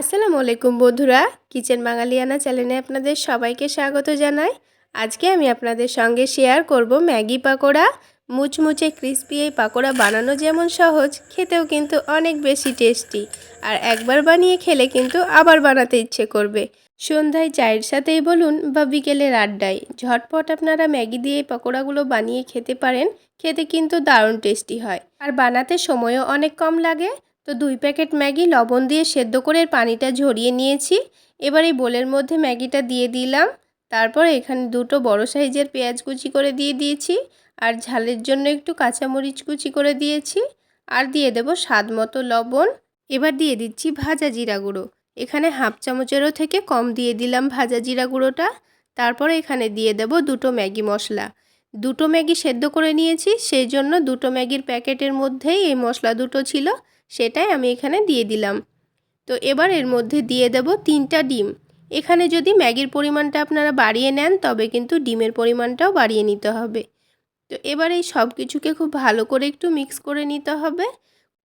আসসালামু আলাইকুম বন্ধুরা, কিচেন বাঙালিয়ানা চ্যানেলে আপনাদের সবাইকে স্বাগত জানাই। আজকে আমি আপনাদের সঙ্গে শেয়ার করব ম্যাগি পাকোড়া। মুচমুচে ক্রিস্পি এই পাকোড়া বানানো যেমন সহজ, খেতেও কিন্তু অনেক বেশি টেস্টি। আর একবার বানিয়ে খেলে কিন্তু আবার বানাতে ইচ্ছে করবে। সন্ধ্যায় চায়ের সাথেই বলুন বা বিকেলের আড্ডায়। ঝটপট আপনারা ম্যাগি দিয়ে পকোড়াগুলো বানিয়ে খেতে পারেন, খেতে কিন্তু দারুণ টেস্টি হয়। আর বানাতে সময়ও অনেক কম লাগে। তো দুই প্যাকেট ম্যাগি লবণ দিয়ে সেদ্ধ করে পানিটা ঝরিয়ে নিয়েছি। এবার এই বোলের মধ্যে ম্যাগিটা দিয়ে দিলাম। তারপর এখানে দুটো বড় সাইজের পেঁয়াজ কুচি করে দিয়ে দিয়েছি আর ঝালের জন্য একটু কাঁচামরিচ কুচি করে দিয়েছি আর দিয়ে দেব স্বাদ মতো লবণ। এবার দিয়ে দিচ্ছি ভাজা জিরা গুঁড়ো। এখানে হাফ চামচেরও থেকে কম দিয়ে দিলাম ভাজা জিরা গুঁড়োটা। তারপর এখানে দিয়ে দেব দুটো ম্যাগি মশলা। দুটো ম্যাগি সেদ্ধ করে নিয়েছি, সেই জন্য দুটো ম্যাগির প্যাকেটের মধ্যেই এই মশলা দুটো ছিল। সেটাই আমি এখানে দিয়ে দিলাম। তো এবার এর মধ্যে দিয়ে দেব তিনটা ডিম। এখানে যদি ম্যাগির পরিমাণটা আপনারা বাড়িয়ে নেন, তবে কিন্তু ডিমের পরিমাণটাও বাড়িয়ে নিতে হবে। তো এবার এই সব কিছুকে খুব ভালো করে একটু মিক্স করে নিতে হবে।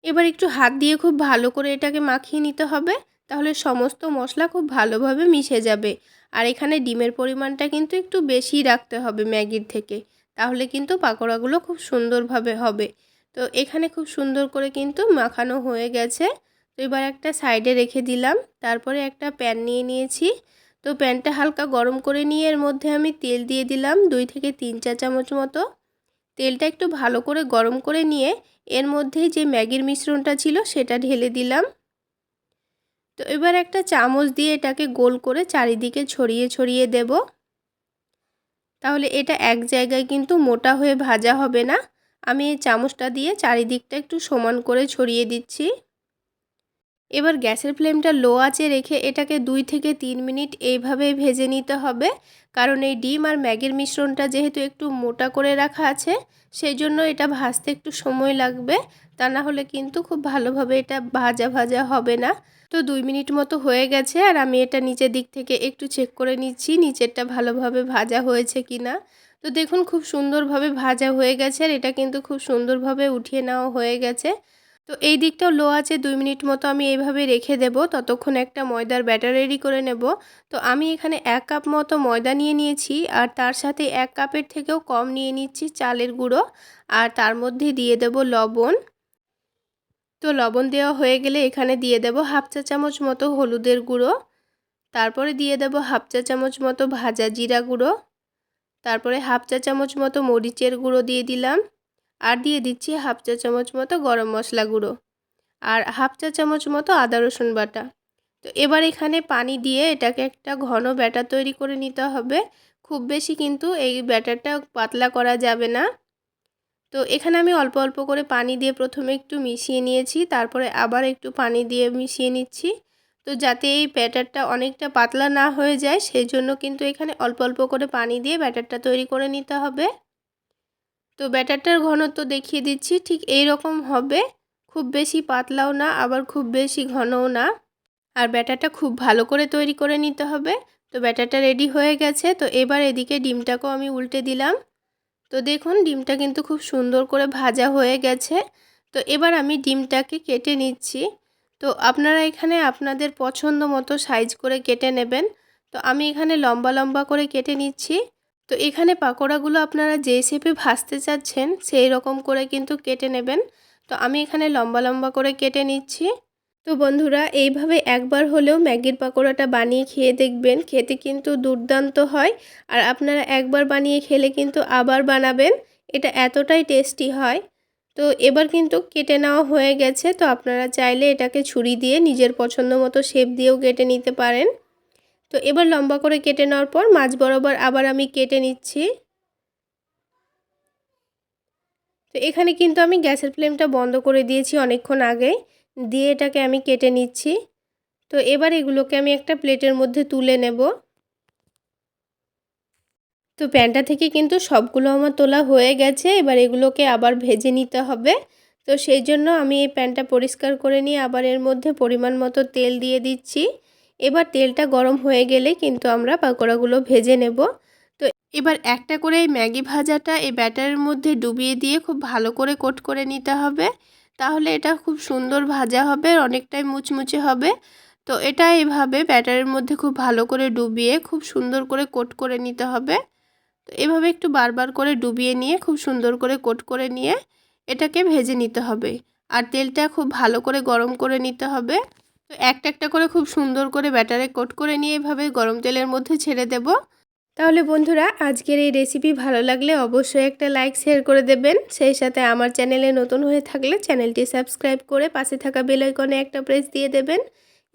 এবার একটু হাত দিয়ে খুব ভালো করে এটাকে মাখিয়ে নিতে হবে, তাহলে সমস্ত মশলা খুব ভালোভাবে মিশে যাবে। আর এখানে ডিমের পরিমাণটা কিন্তু একটু বেশি রাখতে হবে ম্যাগির থেকে, তাহলে কিন্তু পাকোড়াগুলো খুব সুন্দরভাবে হবে। তো এখানে খুব সুন্দর করে কিন্তু মাখানো হয়ে গেছে। তো এবার একটা সাইডে রেখে দিলাম। তারপরে একটা প্যান নিয়ে নিয়েছি। তো প্যানটা হালকা গরম করে নিয়ে এর মধ্যে আমি তেল দিয়ে দিলাম দুই থেকে তিন চা চামচ মতো। তেলটা একটু ভালো করে গরম করে নিয়ে এর মধ্যেই যে ম্যাগির মিশ্রণটা ছিল সেটা ঢেলে দিলাম। তো এবার একটা চামচ দিয়ে এটাকে গোল করে চারিদিকে ছড়িয়ে ছড়িয়ে দেব। তাহলে এটা এক জায়গায় কিন্তু মোটা হয়ে ভাজা হবে না। আমি এই চামচটা দিয়ে চারিদিকটা একটু সমান করে ছড়িয়ে দিচ্ছি। এবার গ্যাসের ফ্লেমটা লো আঁচে রেখে এটাকে দুই থেকে তিন মিনিট এইভাবে ভেজে নিতে হবে। কারণ এই ডিম আর ম্যাগের মিশ্রণটা যেহেতু একটু মোটা করে রাখা আছে, সেই জন্য এটা ভাজতে একটু সময় লাগবে। তা না হলে কিন্তু খুব ভালোভাবে এটা ভাজা ভাজা হবে না। তো দুই মিনিট মতো হয়ে গেছে আর আমি এটা নিচের দিক থেকে একটু চেক করে নিচ্ছি, নিচেরটা ভালোভাবে ভাজা হয়েছে কি না তো দেখুন খুব সুন্দরভাবে ভাজা হয়ে গেছে আর এটা কিন্তু খুব সুন্দরভাবে উঠিয়ে নেওয়া হয়ে গেছে। তো এই দিকটাও লো আছে দুই মিনিট মতো আমি এইভাবে রেখে দেব, ততক্ষণ একটা ময়দার ব্যাটার রেডি করে নেব। তো আমি এখানে এক কাপ মতো ময়দা নিয়ে নিয়েছি আর তার সাথে এক কাপের থেকেও কম নিয়ে নিচ্ছি চালের গুঁড়ো আর তার মধ্যে দিয়ে দেব লবণ। তো লবণ দেওয়া হয়ে গেলে এখানে দিয়ে দেব হাফ চা চামচ মতো হলুদের গুঁড়ো। তারপরে দিয়ে দেব হাফ চা চামচ মতো ভাজা জিরা গুঁড়ো। তারপরে হাফ চা চামচ মতো মরিচের গুঁড়ো দিয়ে দিলাম। আর দিয়ে দিচ্ছি হাফ চা চামচ মতো গরম মশলা গুঁড়ো। আর হাফ চা চামচ মতো আদা রসুন বাটা। তো এবার এখানে পানি দিয়ে এটাকে একটা ঘন ব্যাটার তৈরি করে নিতে হবে। খুব বেশি কিন্তু এই ব্যাটারটা পাতলা করা যাবে না। তো এখানে আমি অল্প অল্প করে পানি দিয়ে প্রথমে একটু মিশিয়ে নিয়েছি। তারপরে আবার একটু পানি দিয়ে মিশিয়ে নিচ্ছি। তো যাতে এই ব্যাটারটা অনেকটা পাতলা না হয়ে যায়, সেই জন্য কিন্তু এখানে অল্প অল্প করে পানি দিয়ে ব্যাটারটা তৈরি করে নিতে হবে। তো ব্যাটারটার ঘনত্ব দেখিয়ে দিচ্ছি, ঠিক এই রকম হবে। খুব বেশি পাতলাও না, আবার খুব বেশি ঘনও না। আর ব্যাটারটা খুব ভালো করে তৈরি করে নিতে হবে। তো ব্যাটারটা রেডি হয়ে গেছে, তো এবার এদিকে ডিমটাকেও আমি উল্টে দিলাম। তো দেখুন, ডিমটা কিন্তু খুব সুন্দর করে ভাজা হয়ে গেছে। তো এবার আমি ডিমটাকে কেটে নিচ্ছি। তো আপনারা এখানে আপনাদের পছন্দ মতো সাইজ করে কেটে নেবেন। তো আমি এখানে লম্বা লম্বা করে কেটে নিচ্ছি। তো এখানে পাকোড়াগুলো আপনারা যে শেপে ভাজতে চাচ্ছেন, সেই রকম করে কিন্তু কেটে নেবেন। তো আমি এখানে লম্বা লম্বা করে কেটে নিচ্ছি। তো বন্ধুরা, এইভাবে একবার হলেও ম্যাগির পাকোড়াটা বানিয়ে খেয়ে দেখবেন। খেতে কিন্তু দুর্দান্ত হয়। আর আপনারা একবার বানিয়ে খেলে কিন্তু আবার বানাবেন। এটা এতটাই টেস্টি হয়। তো এবার কিন্তু কেটে নেওয়া হয়ে গেছে। তো আপনারা চাইলে এটাকে ছুরি দিয়ে নিজের পছন্দ মতো শেপ দিয়েও কেটে নিতে পারেন। তো এবার লম্বা করে কেটে নেওয়ার পর মাছ বরাবর আবার আমি কেটে নিচ্ছি। তো এখানে কিন্তু আমি গ্যাসের ফ্লেমটা বন্ধ করে দিয়েছি অনেকক্ষণ আগে। দিয়ে এটাকে আমি কেটে নিচ্ছি। তো এবার এগুলোকে আমি একটা প্লেটের মধ্যে তুলে নেব। তো প্যানটা থেকে কিন্তু সবগুলো আমার তোলা হয়ে গেছে, এবার এগুলোকে আবার ভেজে নিতে হবে। তো সেই জন্য আমি এই প্যানটা পরিষ্কার করে নিয়ে আবার এর মধ্যে পরিমাণ মতো তেল দিয়ে দিচ্ছি। এবার তেলটা গরম হয়ে গেলে কিন্তু আমরা পাকোড়াগুলো ভেজে নেব। তো এবার একটা করে এই ম্যাগি ভাজাটা এই ব্যাটারের মধ্যে ডুবিয়ে দিয়ে খুব ভালো করে কোট করে নিতে হবে। তাহলে এটা খুব সুন্দর ভাজা হবে অনেকটাই মুচমুচে হবে। তো এটা এইভাবে ব্যাটারের মধ্যে খুব ভালো করে ডুবিয়ে খুব সুন্দর করে কোট করে নিতে হবে। তো এভাবে একটু বারবার করে ডুবিয়ে নিয়ে, খুব সুন্দর করে কোট করে নিয়ে এটাকে ভেজে নিতে হবে। আর তেলটা খুব ভালো করে গরম করে নিতে হবে। তো একটা একটা করে খুব সুন্দর করে ব্যাটারে কোট করে নিয়ে এভাবে গরম তেলের মধ্যে ছেড়ে দেব। তাহলে বন্ধুরা, আজকের এই রেসিপি ভালো লাগলে অবশ্যই একটা লাইক, শেয়ার করে দেবেন। সেই সাথে আমার চ্যানেলে নতুন হয়ে থাকলে চ্যানেলটি সাবস্ক্রাইব করে পাশে থাকা বেল আইকনে একটা প্রেস দিয়ে দেবেন।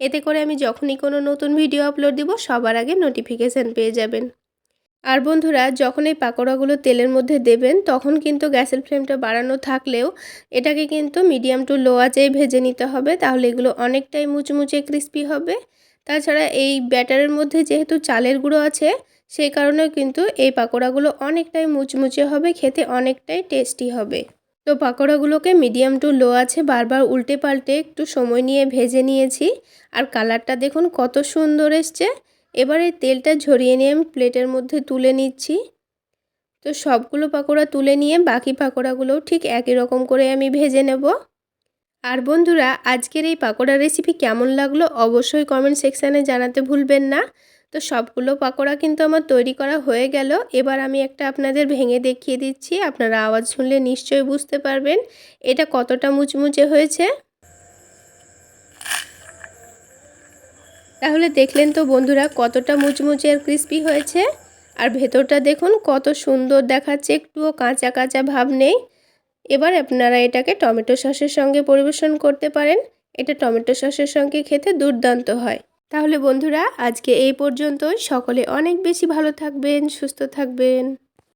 এতে করে আমি যখনই কোনো নতুন ভিডিও আপলোড দিব, সবার আগে নোটিফিকেশান পেয়ে যাবেন। আর বন্ধুরা, যখন এই পাকোড়াগুলো তেলের মধ্যে দেবেন, তখন কিন্তু গ্যাসের ফ্লেমটা বাড়ানো থাকলেও এটাকে কিন্তু মিডিয়াম টু লো আঁচেই ভেজে নিতে হবে। তাহলে এগুলো অনেকটাই মুচমুচে ক্রিস্পি হবে। তাছাড়া এই ব্যাটারের মধ্যে যেহেতু চালের গুঁড়ো আছে, সেই কারণেও কিন্তু এই পাকোড়াগুলো অনেকটাই মুচমুচে হবে, খেতে অনেকটাই টেস্টি হবে। তো পাকোড়াগুলোকে মিডিয়াম টু লো আছে বারবার উল্টে পাল্টে একটু সময় নিয়ে ভেজে নিয়েছি। আর কালারটা দেখুন কত সুন্দর এসছে। এবার তেলটা ঝরিয়ে নিয়ে আমি প্লেটের মধ্যে তুলে নিচ্ছি। তো সবগুলো পাকোড়া তুলে নিয়ে বাকি পাকোড়াগুলোও ঠিক একই রকম করে আমি ভেজে নেব। আর বন্ধুরা, আজকের এই পাকোড়া রেসিপি কেমন লাগল অবশ্যই কমেন্ট সেকশানে জানাতে ভুলবেন না। তো সবগুলো পাকোড়া কিন্তু আমার তৈরি করা হয়ে গেল। এবার আমি একটা আপনাদের ভেঙে দেখিয়ে দিচ্ছি। আপনারা আওয়াজ শুনলে নিশ্চয়ই বুঝতে পারবেন এটা কতটা মুচমুচে হয়েছে। তাহলে দেখলেন তো বন্ধুরা, কতটা মুচমুচে আর ক্রিস্পি হয়েছে। আর ভেতরটা দেখুন, কত সুন্দর দেখাচ্ছে, একটুও কাঁচা কাঁচা ভাব নেই। এবার আপনারা এটাকে টমেটো সসের সঙ্গে পরিবেশন করতে পারেন। এটা টমেটো সসের সঙ্গে খেতে দুর্দান্ত হয়। তাহলে বন্ধুরা, আজকে এই পর্যন্তই। সকলে অনেক বেশি ভালো থাকবেন, সুস্থ থাকবেন।